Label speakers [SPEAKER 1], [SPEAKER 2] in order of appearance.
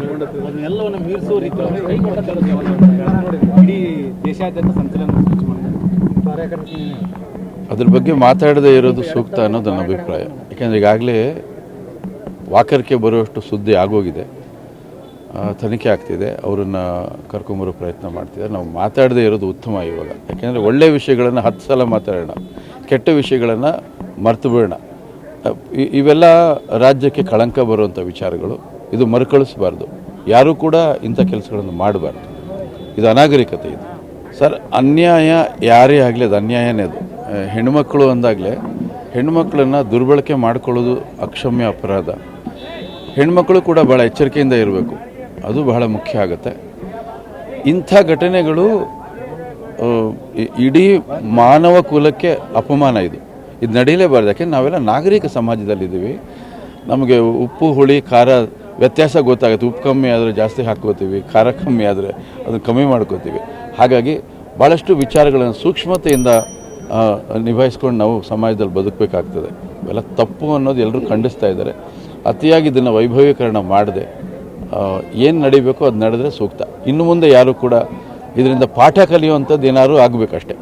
[SPEAKER 1] ಅದನ್ನೆಲ್ಲವನ್ನು ಮೀರಿಸುವ ರೀತಿಯಲ್ಲಿ ಇಡೀ ದೇಶಾದ್ಯಂತ ಸಂಚಲನ ಸೃಷ್ಟಿ ಮಾಡಿದ್ದಾರೆ
[SPEAKER 2] ಅದ್ರ ಬಗ್ಗೆ ಮಾತಾಡದೇ ಇರೋದು ಸೂಕ್ತ ಅನ್ನೋದು ನನ್ನ ಅಭಿಪ್ರಾಯ. ಯಾಕೆಂದರೆ ಈಗಾಗಲೇ ವಾಕರ್ಕೆ ಬರುವಷ್ಟು ಸುದ್ದಿ ಆಗೋಗಿದೆ. ತನಿಖೆ ಆಗ್ತಿದೆ. ಅವರನ್ನು ಕರ್ಕೊಂಬರೋ ಪ್ರಯತ್ನ ಮಾಡ್ತಿದ್ದಾರೆ. ನಾವು ಮಾತಾಡದೇ ಇರೋದು ಉತ್ತಮ ಇವಾಗ. ಯಾಕೆಂದರೆ ಒಳ್ಳೆಯ ವಿಷಯಗಳನ್ನು ಹತ್ತು ಸಲ ಮಾತಾಡೋಣ ಕೆಟ್ಟ ವಿಷಯಗಳನ್ನು ಮರ್ತು ಬಿಡೋಣ. ಇವೆಲ್ಲ ರಾಜ್ಯಕ್ಕೆ ಕಳಂಕ ಬರುವಂಥ ವಿಚಾರಗಳು. ಇದು ಮರುಕಳಿಸಬಾರ್ದು. ಯಾರೂ ಕೂಡ ಇಂಥ ಕೆಲಸಗಳನ್ನು ಮಾಡಬಾರ್ದು. ಇದು ಅನಾಗರಿಕತೆ ಇದು. ಸರ್, ಅನ್ಯಾಯ ಯಾರೇ ಆಗಲಿ ಅದು ಅನ್ಯಾಯನೇ ಅದು. ಹೆಣ್ಮಕ್ಳು ಅಂದಾಗಲೇ ಹೆಣ್ಮಕ್ಳನ್ನು ದುರ್ಬಳಕೆ ಮಾಡಿಕೊಳ್ಳೋದು ಅಕ್ಷಮ್ಯ ಅಪರಾಧ. ಹೆಣ್ಮಕ್ಳು ಕೂಡ ಭಾಳ ಎಚ್ಚರಿಕೆಯಿಂದ ಇರಬೇಕು. ಅದು ಬಹಳ ಮುಖ್ಯ ಆಗುತ್ತೆ. ಇಂಥ ಘಟನೆಗಳು ಇಡೀ ಮಾನವ ಕುಲಕ್ಕೆ ಅಪಮಾನ ಇದು. ಇದು ನಡೀಲೇಬಾರ್ದು. ಯಾಕೆಂದ್ರೆ ನಾವೆಲ್ಲ ನಾಗರಿಕ ಸಮಾಜದಲ್ಲಿದ್ದೀವಿ. ನಮಗೆ ಉಪ್ಪು, ಹುಳಿ, ಖಾರ ವ್ಯತ್ಯಾಸ ಗೊತ್ತಾಗುತ್ತೆ. ಉಪ್ಪು ಕಮ್ಮಿ ಆದರೆ ಜಾಸ್ತಿ ಹಾಕ್ಕೋತೀವಿ, ಖಾರ ಕಮ್ಮಿ ಆದರೆ ಅದನ್ನು ಕಮ್ಮಿ ಮಾಡ್ಕೋತೀವಿ. ಹಾಗಾಗಿ ಭಾಳಷ್ಟು ವಿಚಾರಗಳನ್ನು ಸೂಕ್ಷ್ಮತೆಯಿಂದ ನಿಭಾಯಿಸ್ಕೊಂಡು ನಾವು ಸಮಾಜದಲ್ಲಿ ಬದುಕಬೇಕಾಗ್ತದೆ. ಇವೆಲ್ಲ ತಪ್ಪು ಅನ್ನೋದು ಎಲ್ಲರೂ ಖಂಡಿಸ್ತಾ ಇದ್ದಾರೆ. ಅತಿಯಾಗಿ ಇದನ್ನು ವೈಭವೀಕರಣ ಮಾಡದೆ ಏನು ನಡಿಬೇಕೋ ಅದು ನಡೆದ್ರೆ ಸೂಕ್ತ. ಇನ್ನು ಮುಂದೆ ಯಾರು ಕೂಡ ಇದರಿಂದ ಪಾಠ ಕಲಿಯುವಂಥದ್ದು ಏನಾದರೂ ಆಗಬೇಕಷ್ಟೆ.